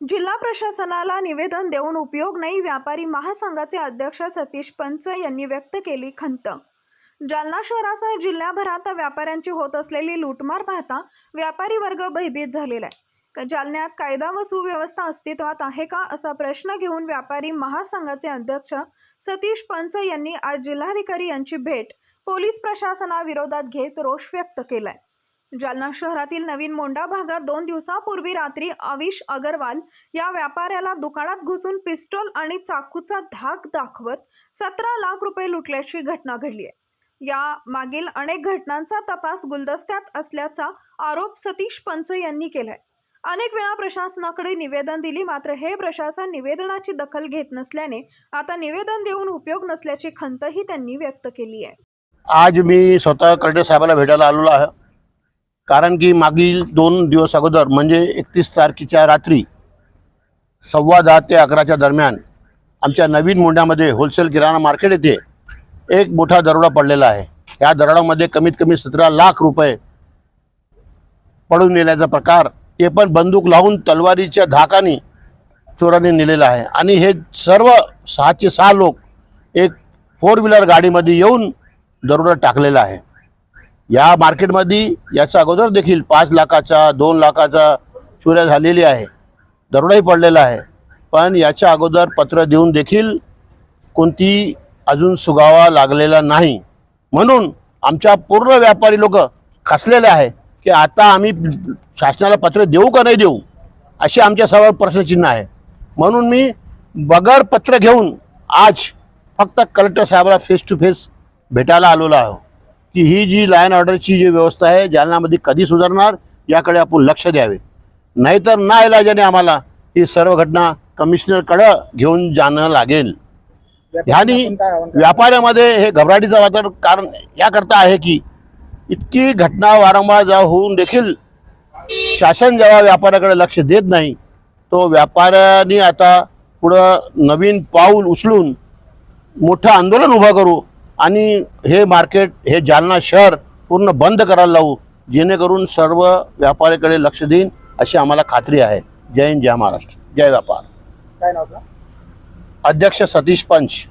जिल्हा प्रशासनाला निवेदन देऊन उपयोग नाही व्यापारी महासंघाचे अध्यक्ष सतीश पंच यांनी व्यक्त केली खंत. जालना शहरासह जिल्ह्याभरात व्यापाऱ्यांची होत असलेली लूटमार पाहता व्यापारी वर्ग भयभीत झालेला आहे. जालन्यात कायदा व सुव्यवस्था अस्तित्वात आहे का असा प्रश्न घेऊन व्यापारी महासंघाचे अध्यक्ष सतीश पंच यांनी आज जिल्हाधिकारी यांची भेट पोलीस प्रशासनाविरोधात घेत रोष व्यक्त केलाय. जालना शहरातील नवीन मोंडा भागात दोन दिवसापूर्वी रात्री अविश अगरवाल या व्यापाऱ्याला दुकानात घुसून पिस्टोल आणि चाकूचा धाक दाखवत सतरा लाख रुपये लुटल्याची घटना घडली आहे. या मागील अनेक घटनांचा तपास गुलदस्त्यात असल्याचा आरोप सतीश पंच यांनी केलाय. अनेक वेळा प्रशासनाकडे निवेदन दिली मात्र हे प्रशासन निवेदनाची दखल घेत नसल्याने आता निवेदन देऊन उपयोग नसल्याची खंतही त्यांनी व्यक्त केली आहे. आज मी स्वतः कर्डे साहेबाला भेटायला आलेलो आहे. कारण की मागील दोन दिवस अगोदर म्हणजे एकतीस तारखेच्या रात्री सव्वा दहा ते अकराच्या दरम्यान आमच्या नवीन मोंढ्यामध्ये होलसेल किराणा मार्केट येथे एक मोठा दरोडा पडलेला आहे. या दरोडामध्ये कमीत कमी सतरा लाख रुपये पडून नेल्याचा प्रकार ते पण बंदूक लावून तलवारीच्या धाकाने चोराने नेलेला आहे. आणि हे सर्व सहाचे सहा लोक एक फोर व्हीलर गाडीमध्ये येऊन दरोडा टाकलेला आहे. या मार्केटमध्ये याच्या अगोदर देखील पाच लाखाचा दोन लाखाचा चोऱ्या झालेली आहे. दरोडाही पडलेला आहे. पण याच्या अगोदर पत्र देऊन देखील कोणती अजून सुगावा लागलेला नाही. म्हणून आमच्या पूर्ण व्यापारी लोक खसलेले आहे की आता आम्ही शासनाला पत्र देऊ का नाही देऊ अशी आमच्या सर्व प्रश्नचिन्ह आहे. म्हणून मी बगर पत्र घेऊन आज फक्त कलेक्टर साहेबाला फेस टू फेस भेटायला आलेलो आहो. की ही जी लायन ऑर्डरची जी व्यवस्था आहे जालन्यामध्ये कधी सुधारणार याकडे आपण लक्ष द्यावे. नाहीतर ना इलाजाने आम्हाला ही सर्व घटना कमिशनरकडं घेऊन जाणं लागेल. ह्यानी व्यापाऱ्यामध्ये हे घबराटीचं वातावरण कारण याकरता आहे की इतकी घटना वारंवार जेव्हा होऊन देखील शासन जेव्हा व्यापाऱ्याकडे लक्ष देत नाही तो व्यापाऱ्यांनी आता पुढं नवीन पाऊल उचलून मोठं आंदोलन उभं करू आणि हे मार्केट हे जालना शहर पूर्ण बंद करायला लावू जेणेकरून सर्व व्यापाऱ्याकडे लक्ष देईन अशी आम्हाला खात्री आहे. जय हिंद जय महाराष्ट्र. जय व्यापार. काय नाव अध्यक्ष सतीश पंच.